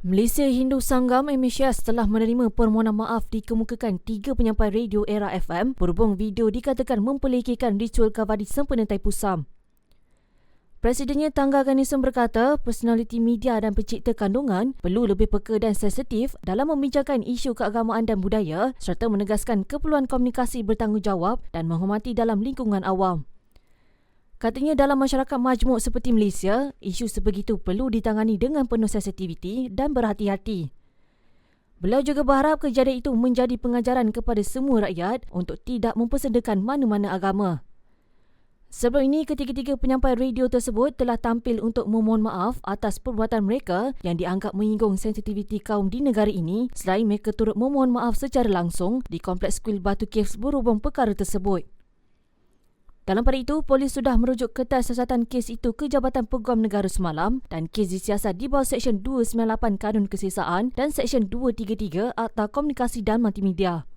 Malaysia Hindu Sanggam MHS telah menerima permohonan maaf dikemukakan tiga penyampai radio era FM berhubung video dikatakan memperlekehkan ritual kavadi sempena Taipusam. Presidennya Tangga Ganesan berkata, personaliti media dan pencipta kandungan perlu lebih peka dan sensitif dalam membincangkan isu keagamaan dan budaya serta menegaskan keperluan komunikasi bertanggungjawab dan menghormati dalam lingkungan awam. Katanya dalam masyarakat majmuk seperti Malaysia, isu sebegitu perlu ditangani dengan penuh sensitiviti dan berhati-hati. Beliau juga berharap kejadian itu menjadi pengajaran kepada semua rakyat untuk tidak mempersedakan mana-mana agama. Sebelum ini, ketiga-tiga penyampai radio tersebut telah tampil untuk memohon maaf atas perbuatan mereka yang dianggap menyinggung sensitiviti kaum di negara ini selain mereka turut memohon maaf secara langsung di Kompleks Kuil Batu Caves berhubung perkara tersebut. Dalam pada itu, polis sudah merujuk kertas siasatan kes itu ke Jabatan Peguam Negara semalam dan kes disiasat di bawah Seksyen 298 Kanun Kesesaan dan Seksyen 233 Akta Komunikasi dan Multimedia.